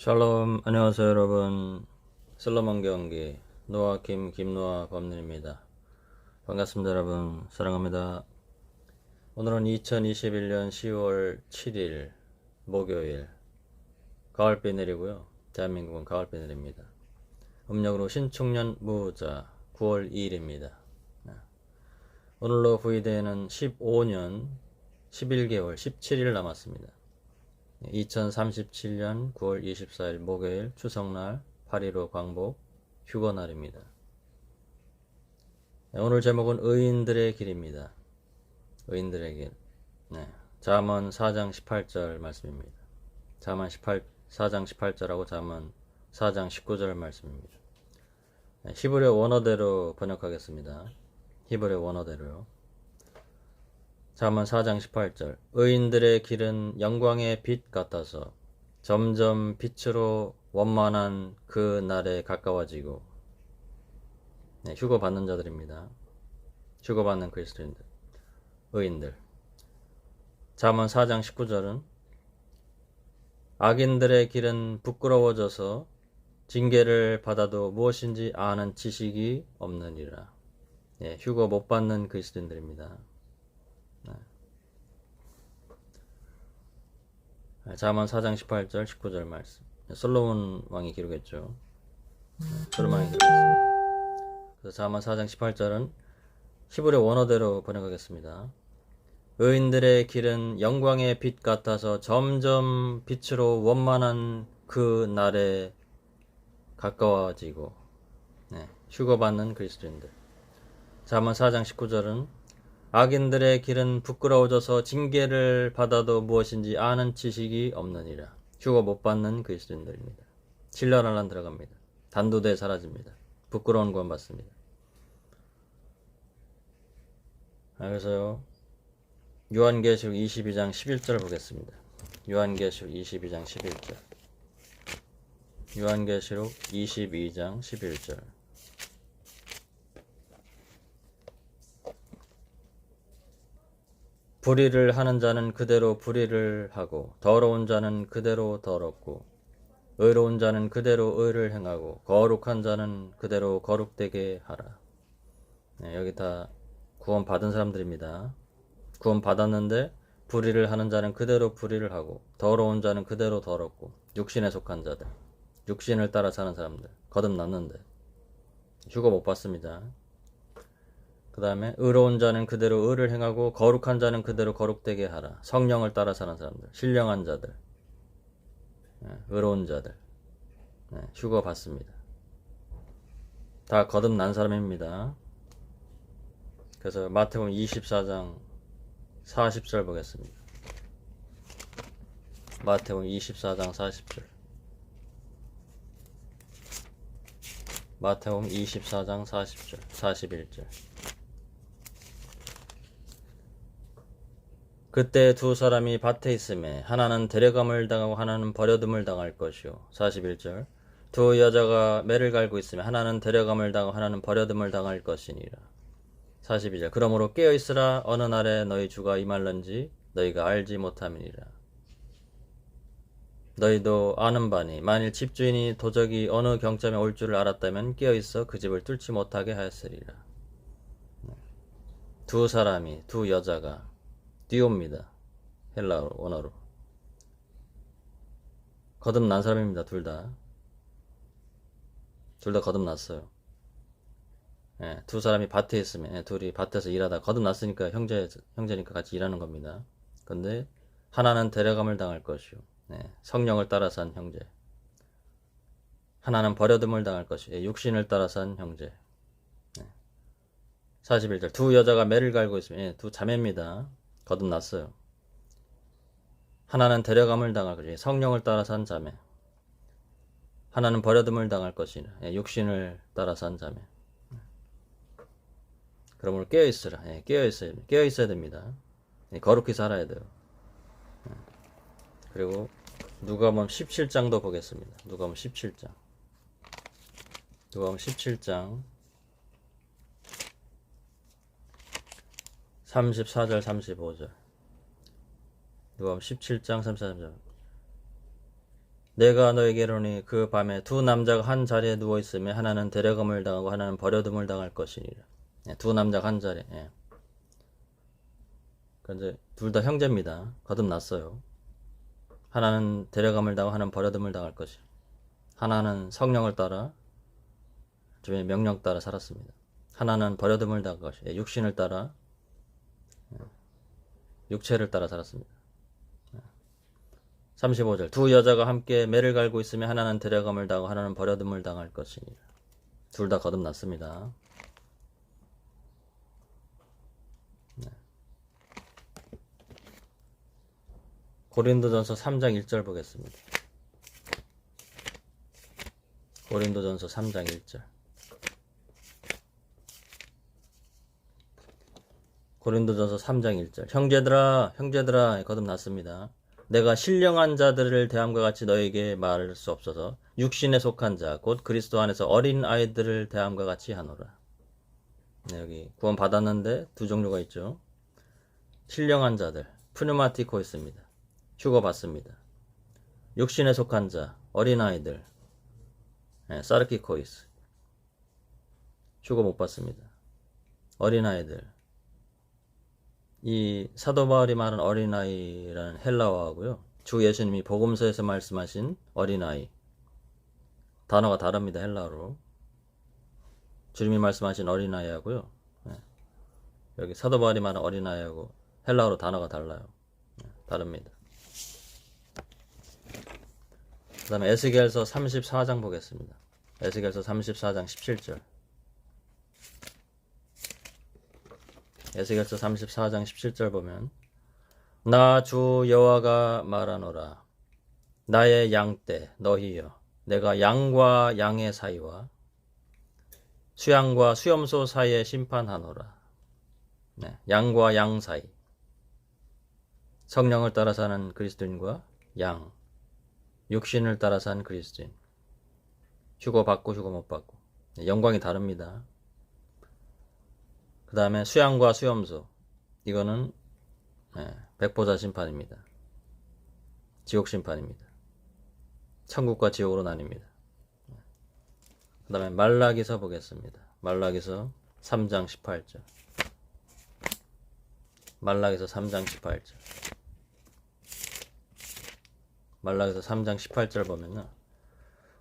샬롬. 안녕하세요 여러분. 슬로몬 경기. 노아킴 김노아 범님입니다. 반갑습니다 여러분. 사랑합니다. 오늘은 2021년 10월 7일 목요일. 가을비 내리고요. 대한민국은 가을비 내립니다. 음력으로 신축년 무자 9월 2일입니다. 오늘로 부의대는 15년 11개월 17일 남았습니다 2037년 9월 24일 목요일 추석날 8.15 광복 휴거날입니다. 네, 오늘 제목은 의인들의 길입니다. 의인들의 길. 네. 잠언 4장 18절 말씀입니다. 잠언 18, 4장 18절하고 잠언 4장 19절 말씀입니다. 네, 히브리어 원어대로 번역하겠습니다. 히브리어 원어대로요. 잠언 4장 18절 의인들의 길은 영광의 빛 같아서 점점 빛으로 원만한 그 날에 가까워지고 네, 휴거 받는 자들입니다. 휴거 받는 그리스도인들 의인들 잠언 4장 19절은 악인들의 길은 부끄러워져서 징계를 받아도 무엇인지 아는 지식이 없느니라. 네, 휴거 못 받는 그리스도인들입니다. 자만 4장 18절 19절 말씀. 솔로몬 왕이 기록했죠. 솔로몬 왕이 기록했습니다. 그래서 자만 4장 18절은 히브리 원어대로 번역하겠습니다. 의인들의 길은 영광의 빛 같아서 점점 빛으로 원만한 그 날에 가까워지고 네, 휴거받는 그리스도인들. 자만 4장 19절은 악인들의 길은 부끄러워져서 징계를 받아도 무엇인지 아는 지식이 없느니라. 휴거 못 받는 그리스도인들입니다. 신라날란 들어갑니다. 단도대 사라집니다. 부끄러운 구원 받습니다. 아, 그래서요. 요한계시록 22장 11절 보겠습니다. 요한계시록 22장 11절. 요한계시록 22장 11절. 불의를 하는 자는 그대로 불의를 하고 더러운 자는 그대로 더럽고 의로운 자는 그대로 의를 행하고 거룩한 자는 그대로 거룩되게 하라. 네, 여기 다 구원 받은 사람들입니다. 구원 받았는데 불의를 하는 자는 그대로 불의를 하고 더러운 자는 그대로 더럽고 육신에 속한 자들, 육신을 따라 사는 사람들 거듭났는데 휴거 못 받습니다. 그 다음에 의로운 자는 그대로 의를 행하고 거룩한 자는 그대로 거룩되게 하라. 성령을 따라 사는 사람들, 신령한 자들, 예, 의로운 자들, 예, 휴거 받습니다. 다 거듭난 사람입니다. 그래서 마태복음 24장 40절 보겠습니다. 마태복음 24장 40절. 마태복음 24장 40절, 41절. 그때 두 사람이 밭에 있음에 하나는 데려감을 당하고 하나는 버려둠을 당할 것이요. 41절. 두 여자가 매를 갈고 있으며 하나는 데려감을 당하고 하나는 버려둠을 당할 것이니라. 42절. 그러므로 깨어 있으라 어느 날에 너희 주가 임할런지 너희가 알지 못함이니라. 너희도 아는 바니 만일 집주인이 도적이 어느 경점에 올 줄을 알았다면 깨어 있어 그 집을 뚫지 못하게 하였으리라. 두 사람이 두 여자가 뛰옵니다. 헬라 원어로. 거듭난 사람입니다. 둘 다. 둘 다 거듭났어요. 예, 두 사람이 밭에 있으면 예, 둘이 밭에서 일하다 거듭났으니까 형제 형제니까 같이 일하는 겁니다. 근데 하나는 데려감을 당할 것이요. 예, 성령을 따라 산 형제. 하나는 버려둠을 당할 것이요. 예, 육신을 따라 산 형제. 41절 두 여자가 매를 갈고 있으면 예, 두 자매입니다. 거듭났어요. 하나는 데려감을 당할 것이 성령을 따라 산 자매. 하나는 버려둠을 당할 것이니 예, 육신을 따라 산 자매. 그러므로 깨어 있으라. 예, 깨어 있어야 깨어 있어야 됩니다. 예, 거룩히 살아야 돼요. 그리고 누가복음 17장도 보겠습니다. 누가복음 17장. 누가복음 17장 34절 35절 누가복음 17장 34절 내가 너에게 이르노니 그 밤에 두 남자가 한 자리에 누워 있으며 하나는 데려감을 당하고 하나는 버려둠을 당할 것이니라. 예, 두 남자가 한 자리에. 예. 그러니까 이제 둘다 형제입니다. 거듭났어요. 하나는 데려감을 당하고 하나는 버려둠을 당할 것이. 하나는 성령을 따라 주의 명령 따라 살았습니다. 하나는 버려둠을 당할 것이. 예, 육신을 따라 예, 육체를 따라 살았습니다. 35절 두 여자가 함께 매를 갈고 있으며 하나는 데려감을 당하고 하나는 버려둠을 당할 것이니라. 둘 다 거듭났습니다. 네. 고린도전서 3장 1절 보겠습니다. 고린도전서 3장 1절 고린도전서 3장 1절 형제들아 형제들아 거듭났습니다. 내가 신령한 자들을 대함과 같이 너에게 말할 수 없어서 육신에 속한 자 곧 그리스도 안에서 어린 아이들을 대함과 같이 하노라. 네, 여기 구원 받았는데 두 종류가 있죠. 신령한 자들 푸누마티코 있습니다. 휴거 받습니다. 육신에 속한 자 어린 아이들 네, 사르키코이스 휴거 못 받습니다. 어린 아이들 이 사도 바울이 말한 어린아이라는 헬라어하고요. 주 예수님이 복음서에서 말씀하신 어린아이 단어가 다릅니다. 헬라어로. 주님이 말씀하신 어린아이하고요. 네. 여기 사도 바울이 말한 어린아이하고 헬라어로 단어가 달라요. 네, 다릅니다. 그 다음에 에스겔서 34장 보겠습니다. 에스겔서 34장 17절. 에스겔서 34장 17절 보면 나 주 여호와가 말하노라. 나의 양떼 너희여 내가 양과 양의 사이와 수양과 수염소 사이에 심판하노라. 네, 양과 양 사이. 성령을 따라 사는 그리스도인과 양. 육신을 따라 사는 그리스도인. 휴거 받고 휴거 못 받고. 네, 영광이 다릅니다. 그 다음에 수양과 수염소. 이거는 네, 백보자 심판입니다. 지옥 심판입니다. 천국과 지옥으로 나뉩니다. 그 다음에 말라기서 보겠습니다. 말라기서 3장 18절. 말라기서 3장 18절. 말라기서 3장 18절 보면요.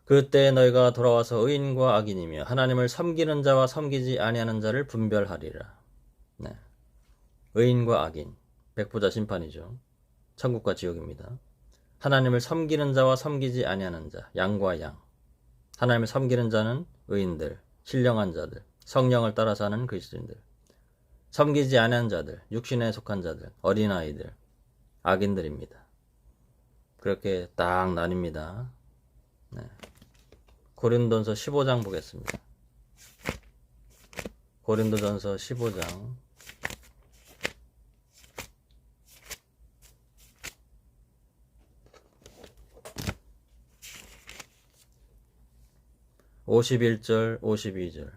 그때 너희가 돌아와서 의인과 악인이며 하나님을 섬기는 자와 섬기지 아니하는 자를 분별하리라. 네. 의인과 악인, 백부자 심판이죠. 천국과 지옥입니다. 하나님을 섬기는 자와 섬기지 아니하는 자, 양과 양. 하나님을 섬기는 자는 의인들, 신령한 자들, 성령을 따라 사는 그리스도인들. 섬기지 아니하는 자들, 육신에 속한 자들, 어린아이들, 악인들입니다. 그렇게 딱 나뉩니다. 네. 고린도전서 15장 보겠습니다. 고린도전서 15장. 5 1절 52절.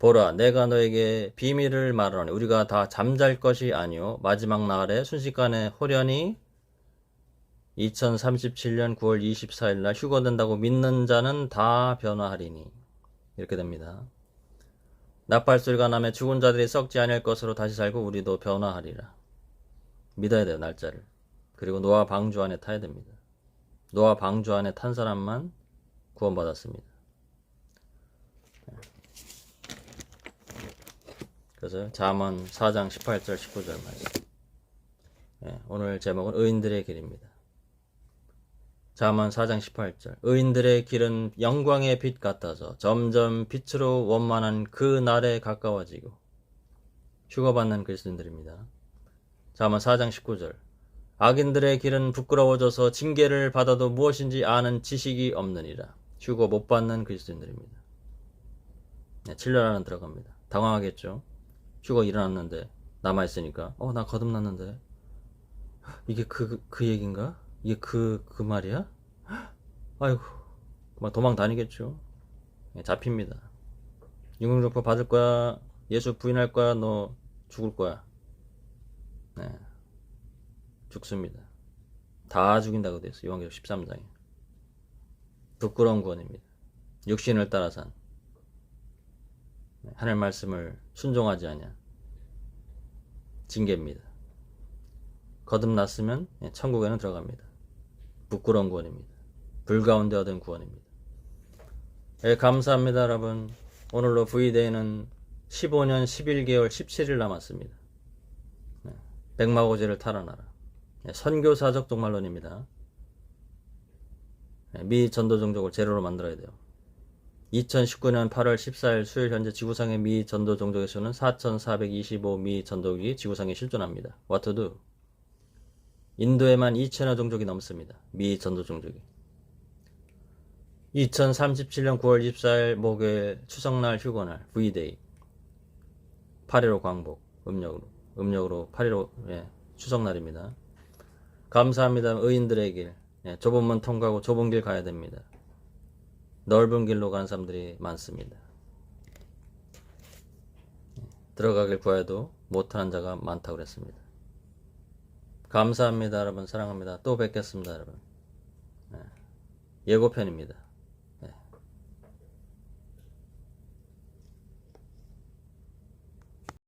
보라 내가 너에게 비밀을 말하노니 우리가 다 잠잘 것이 아니요 마지막 날에 순식간에 호련히 2037년 9월 24일 날 휴거된다고 믿는 자는 다 변화하리니 이렇게 됩니다. 나팔소리가 나며 죽은 자들이 썩지 않을 것으로 다시 살고 우리도 변화하리라. 믿어야 돼요, 날짜를. 그리고 노아 방주 안에 타야 됩니다. 노아 방주 안에 탄 사람만 구원받았습니다. 그래서 잠언 4장 18절 19절 말씀. 예, 오늘 제목은 의인들의 길입니다. 자만 4장 18절 의인들의 길은 영광의 빛 같아서 점점 빛으로 원만한 그 날에 가까워지고 휴거받는 그리스도인들입니다. 자만 4장 19절 악인들의 길은 부끄러워져서 징계를 받아도 무엇인지 아는 지식이 없느니라 휴거 못 받는 그리스도인들입니다. 네, 7년 안에 들어갑니다. 당황하겠죠. 휴거 일어났는데 남아있으니까 어 나 거듭났는데 이게 그, 그 얘긴가? 이게 그, 그 말이야? 아이고, 막 도망 다니겠죠. 예, 잡힙니다. 유흥조포 받을 거야. 예수 부인할 거야. 너 죽을 거야. 네. 죽습니다. 다 죽인다고 되어 있어요. 요한계시록 13장에. 부끄러운 구원입니다. 육신을 따라 산 네, 하늘 말씀을 순종하지 아니한 징계입니다. 거듭났으면 예, 천국에는 들어갑니다. 부끄러운 구원입니다. 불 가운데 얻은 구원입니다. 예, 감사합니다, 여러분. 오늘로 V데이는 15년 11개월 17일 남았습니다. 네, 백마고지를 탈환하라. 예, 선교사적 종말론입니다. 예, 미 전도 종족을 제로로 만들어야 돼요. 2019년 8월 14일 수요일 현재 지구상의 미 전도 종족의 수는 4,425 미 전도국이 지구상에 실존합니다. What to do? 인도에만 2천여 종족이 넘습니다. 미 전도 종족이. 2037년 9월 24일 목요일 추석날 휴거날 V데이 8.15 광복 음력으로 음력으로 8.15 예, 추석날입니다. 감사합니다. 의인들의 길 예, 좁은 문 통과하고 좁은 길 가야 됩니다. 넓은 길로 가는 사람들이 많습니다. 예, 들어가길 구해도 못하는 자가 많다고 그랬습니다. 감사합니다, 여러분. 사랑합니다. 또 뵙겠습니다, 여러분. 예, 예고편입니다.